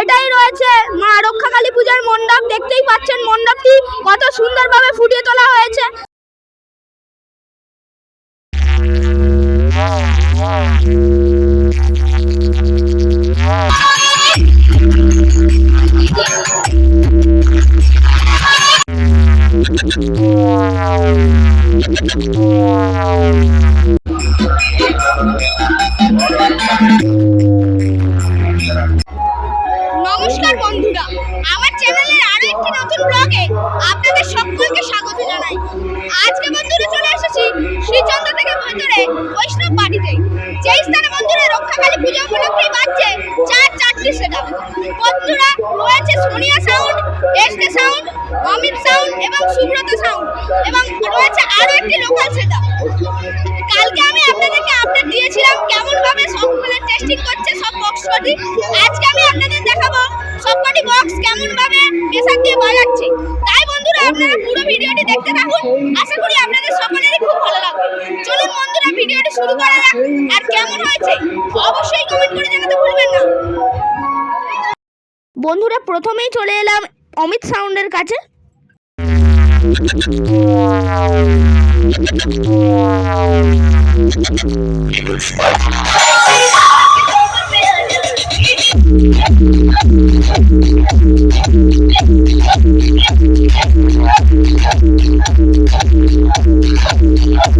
এটাই রয়েছে মা রক্ষাকালী পূজার মণ্ডপ। দেখতেই পাচ্ছেন মণ্ডপটি কত সুন্দরভাবে ফুটিয়ে তোলা হয়েছে। আমার চ্যানেলের আরও একটি নতুন ব্লগে আপনাদের সকলকে স্বাগত জানাই। আজকে বন্ধুরা চলে এসেছি শ্রীচন্দ্র থেকে ভেতরে বৈষ্ণব বাড়িতে। যেই স্থানে বন্ধুরা রক্ষাকালী পূজা উপলক্ষে বাজছে চার চারটি সেটা। বন্ধুরা, রয়েছে Sonia sound SK sound Amit sound এবং সুব্রত সাউন্ড এবং রয়েছে আরও একটি লোকাল সেটা। কালকে আমি আপনাদেরকে আপডেট দিয়েছিলাম কেমন ভাবে সবগুলো টেস্টিং করছে সব বক্স কটি আজকে আমি আপনাদের সবকটি বক্স দিয়ে বাজাচ্ছে তাই বন্ধুরা, আপনারা পুরো ভিডিওটি দেখতে থাকুন। আশা করি আপনাদের সকলেরই খুব ভালো লাগবে। চলুন বন্ধুরা, ভিডিওটি শুরু করা যাক। আর কেমন হয়েছে, অবশ্যই কমেন্ট করে জানাতে ভুলবেন না। বন্ধুরা, প্রথমেই চলে এলাম অমিত সাউন্ডের কাছে। Thank you.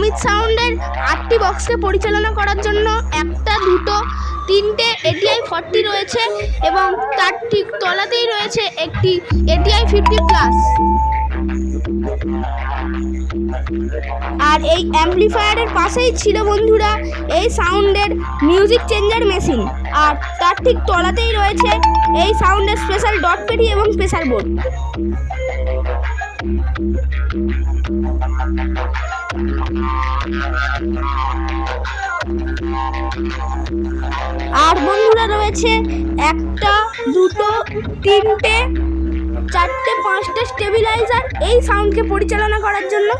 অমিত সাউন্ডের আটটি বক্সকে পরিচালনা করার জন্য একটা, দুটো, তিনটে এটিআই ফর্টি রয়েছে এবং তার ঠিক তলাতেই রয়েছে একটি এটিআই ফিফটি প্লাস আর এই অ্যাম্পলিফায়ারের পাশেই ছিল বন্ধুরা এই সাউন্ডের মিউজিক চেঞ্জার মেশিন আর তার ঠিক তলাতেই রয়েছে এই সাউন্ডের স্পেশাল ডট পেটি এবং স্পেশাল বোর্ড আর বন্ধুরা রয়েছে একটা দুটো তিনটে চারটে পাঁচটা স্টেবিলাইজার এই সাউন্ডকে পরিচালনা করার জন্য।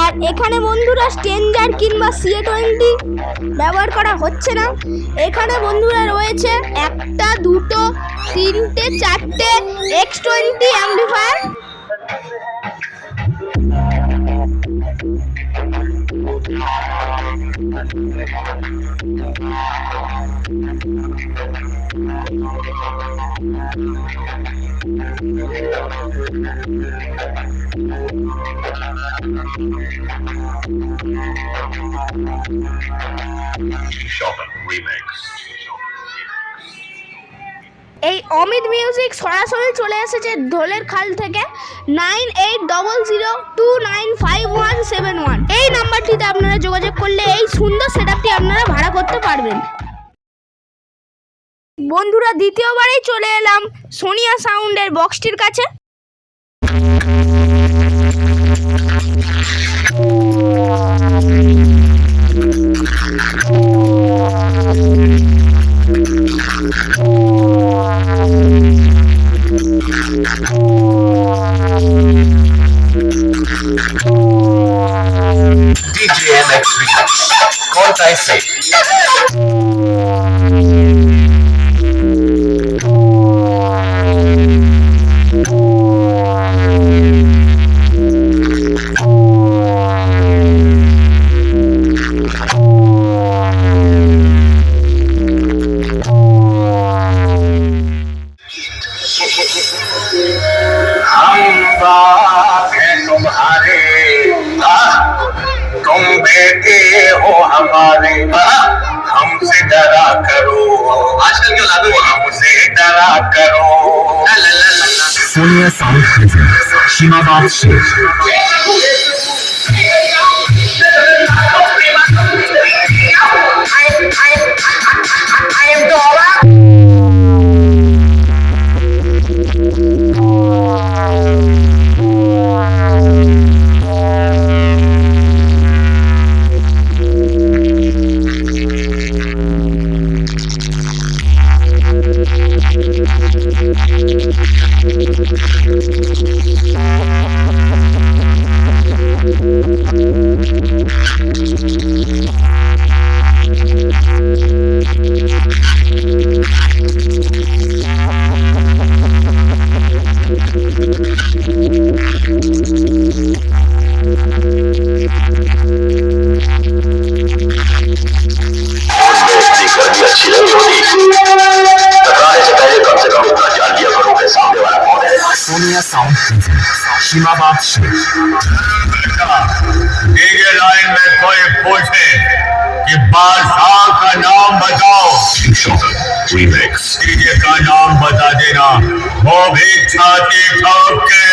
আর এখানে বন্ধুরা স্টেঞ্জার কিংবা সিএ টোয়েন্টি ব্যবহার করা হচ্ছে না এখানে বন্ধুরা রয়েছে একটা, দুটো, তিনটে, চারটে এক্স টোয়েন্টি অ্যাম্পলিফায়ার. এই অমিত মিউজিক সরাসরি চলে এসেছে ধোলের খাল থেকে nine eight double zero two nine five one seven one এই নাম্বারটিতে আপনারা যোগাযোগ করলে এই সুন্দর সেটআপটি আপনারা ভাড়া করতে পারবেন। বন্ধুরা দ্বিতীয়বারেই চলে এলাম সোনিয়া সাউন্ডের বক্সটির কাছে DJ MX Remix. Conta हमारे हमसे डरा करो। आजकल क्यों लागू हमसे डरा करो। Sonia south present शिमाबाद Sheikh I am Dora. Sound Seema बाप से लाइन में कोई पूछे कि बादशाह का नाम बताओ रीमेक्स डीजे का नाम बता देना वो भी छाती ठोक के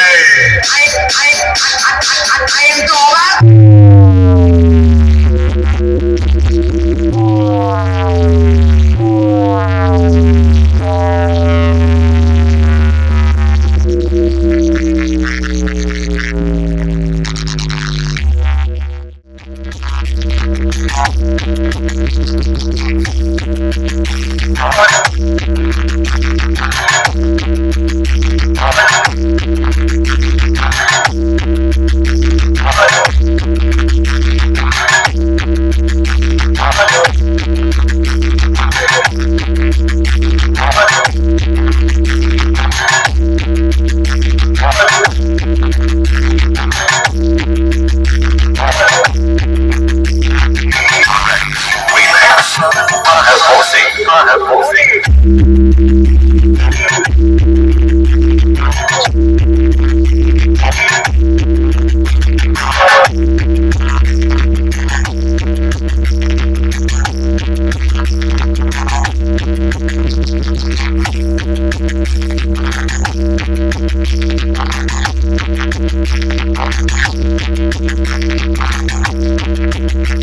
এই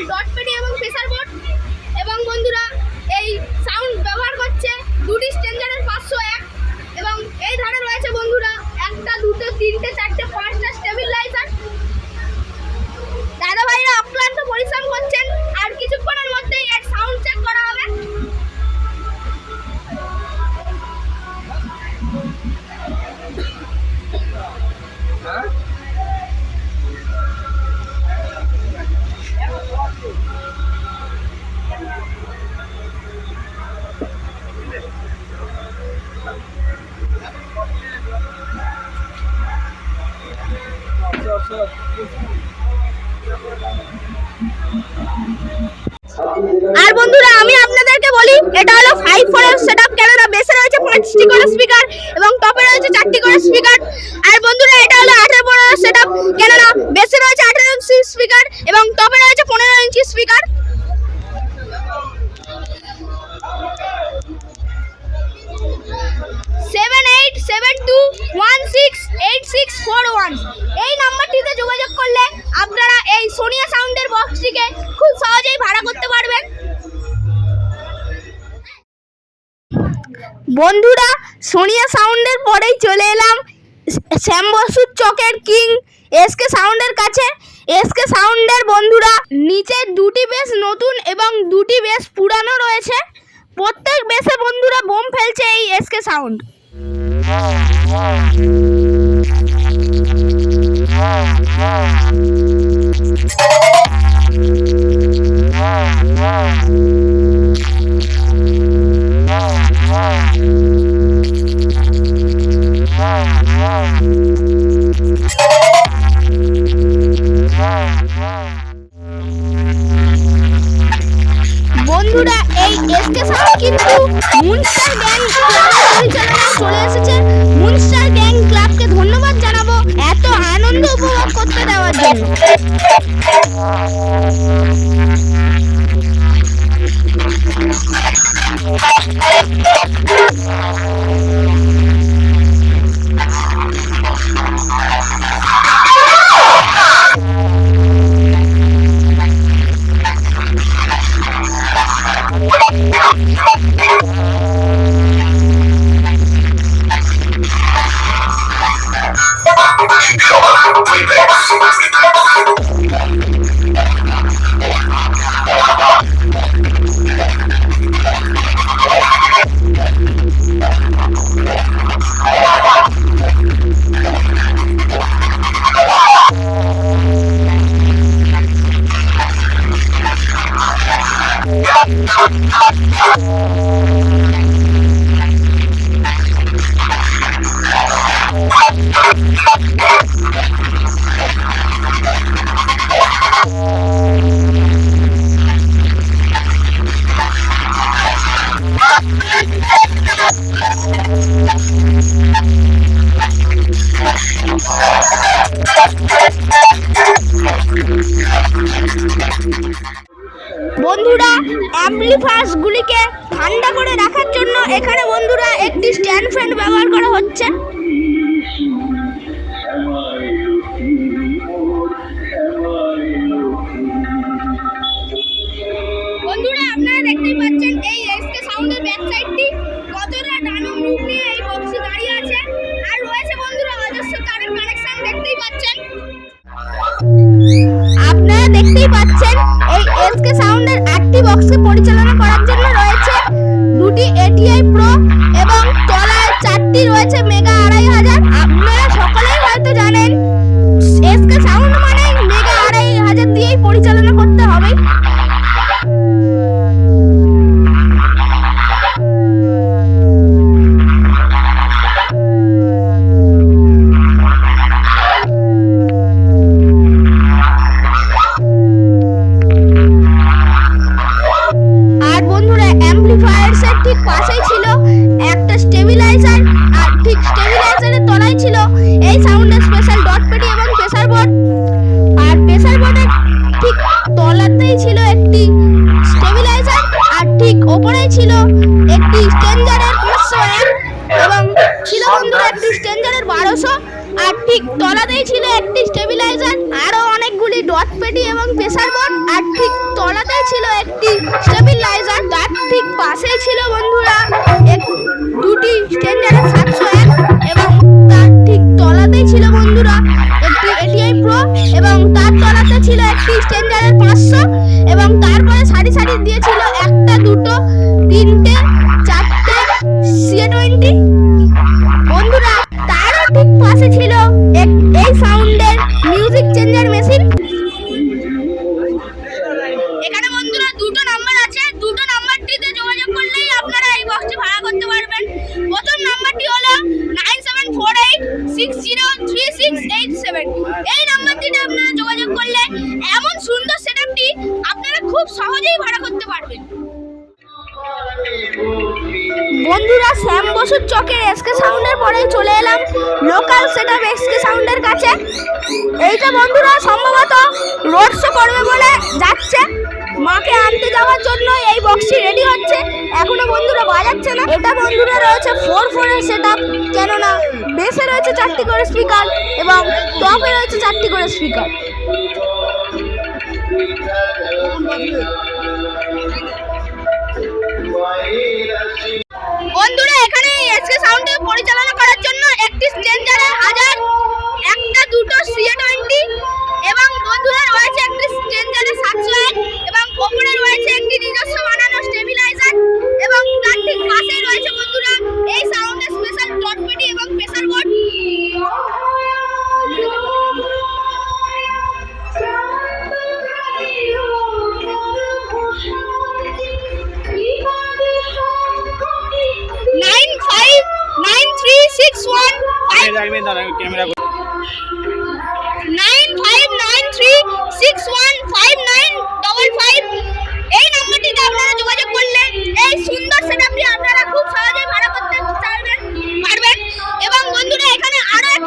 সাউন্ডের স্পেশাল বন্ধুরা সোনিয়া সাউন্ডের পরেই চলে এলাম শ্যাম বসুর চকের কিং এসকে সাউন্ডের কাছে এসকে সাউন্ডের বন্ধুরা নিচে দুটি বেশ নতুন এবং দুটি বেশ পুরানো রয়েছে প্রত্যেক বেশে বন্ধুরা বোম ফেলছে এই এসকে সাউন্ড বন্ধুরা, এই স্টেশনে কিন্তু মুনস্টার গ্যাং পরিচালনা চলে এসেছে মুনস্টার গ্যাং ক্লাবকে ধন্যবাদ জানাব এত আনন্দ উপভোগ করতে দেওয়ার জন্য Thank you. ফাঁসগুলিকে ঠান্ডা করে রাখার জন্য এখানে বন্ধুরা একটি স্ট্যান্ড ফ্যান ব্যবহার করা হচ্ছে। ছিল একটি স্টেবিলাইজার আরও অনেকগুলি ডট পেটি এবং প্রেসার বোর্ড, আর ঠিক তলাতে ছিল একটি স্টেবিলাইজার তার ঠিক পাশে ছিল বন্ধুরা দুটি স্ট্যান্ডার্ড সাতশো এক এবং তার ঠিক তলাতেই ছিল বন্ধুরা একটি এটিআই প্রো এবং তার তলাতে ছিল একটি স্ট্যান্ডার্ডের পাঁচশো এবং তারপরে সারি সারি দিয়েছিল একটা, দুটো, তিনটে সবই রয়েছে চারটি করে স্পিকার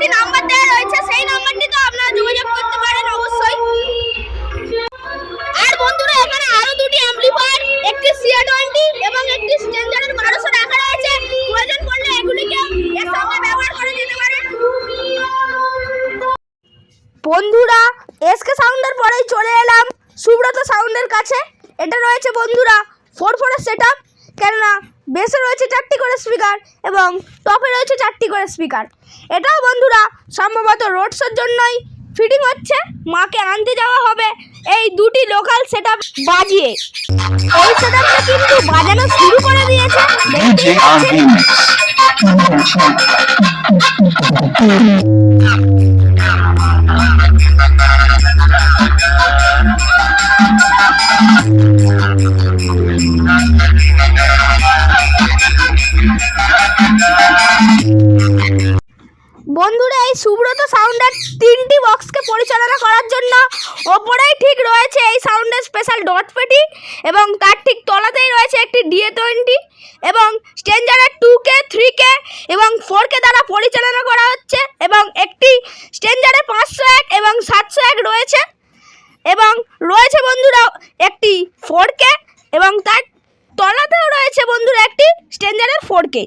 একটি নাম্বার দেওয়া রয়েছে, সেই নাম্বারটি তো আপনারা যোগাযোগ করতে পারেন অবশ্যই। আর বন্ধুরা, এখানে আরও দুটি অ্যাম্পলিফায়ার একটি সিআর টোয়েন্টি এবং একটি স্টেঞ্জারের বারোশো রাখা রয়েছে। প্রয়োজন পড়লে এগুলিকে এর ব্যবহার করে যেতে পারে বন্ধুরা এসকে সাউন্ডের পরেই চলে এলাম। সুব্রত সাউন্ডের কাছে। এটা রয়েছে বন্ধুরা ফোর ফোরের সেট আপ কেননা বেসে রয়েছে চারটি করে স্পিকার এবং টপে রয়েছে চারটি করে স্পিকার এটাও বন্ধুরা সম্ভবত রোড শোর জন্যই ফিটিং হচ্ছে। মাকে আনতে যাওয়া হবে এই দুটি লোকাল সেট আপ বাজিয়ে। এই সেট আপটা কিন্তু বাজানো শুরু করে দিয়েছে। বন্ধুরা, এই সুব্রত সাউন্ডের তিনটি বক্সকে পরিচালনা করার জন্য ওপরেই ঠিক রয়েছে এই সাউন্ডের স্পেশাল ডট পেটি এবং তার ঠিক তলাতেই রয়েছে একটি ডিএ টোয়েন্টি এবং স্টেঞ্জারের টু কে থ্রি কে এবং ফোর কে দ্বারা পরিচালনা করা হচ্ছে এবং একটি স্টেঞ্জারে পাঁচশো এক এবং সাতশো এক রয়েছে এবং রয়েছে বন্ধুরা একটি ফোর কে এবং তার তলাতেও রয়েছে বন্ধুরা একটি স্টেঞ্জারের ফোর কে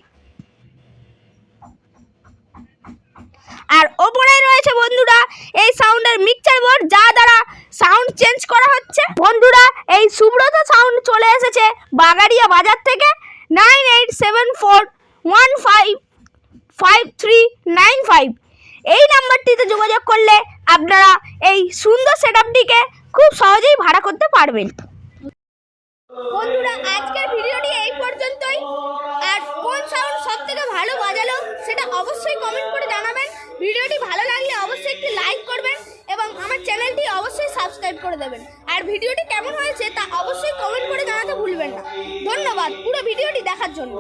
আর ওপরে রয়েছে বন্ধুরা এই সাউন্ডের মিক্সচার বোর্ড যা দ্বারা সাউন্ড চেঞ্জ করা হচ্ছে। বন্ধুরা, এই সুব্রত সাউন্ড চলে এসেছে বাগাড়িয়া বাজার থেকে। Nine eight seven four one five five three nine five এই নাম্বারটিতে যোগাযোগ করলে আপনারা এই সুন্দর সেট আপটিকে খুব সহজেই ভাড়া করতে পারবেন। বন্ধুরা, আজকের ভিডিওটি এই পর্যন্তই। আর কোন সাউন্ড সব থেকে ভালো বাজালো সেটা অবশ্যই কমেন্ট করে জানাবেন। ভিডিওটি ভালো লাগলে অবশ্যই একটি লাইক করবেন এবং আমার চ্যানেলটি অবশ্যই সাবস্ক্রাইব করে দেবেন। আর ভিডিওটি কেমন হয়েছে তা অবশ্যই কমেন্ট করে জানাতে ভুলবেন না। ধন্যবাদ পুরো ভিডিওটি দেখার জন্য।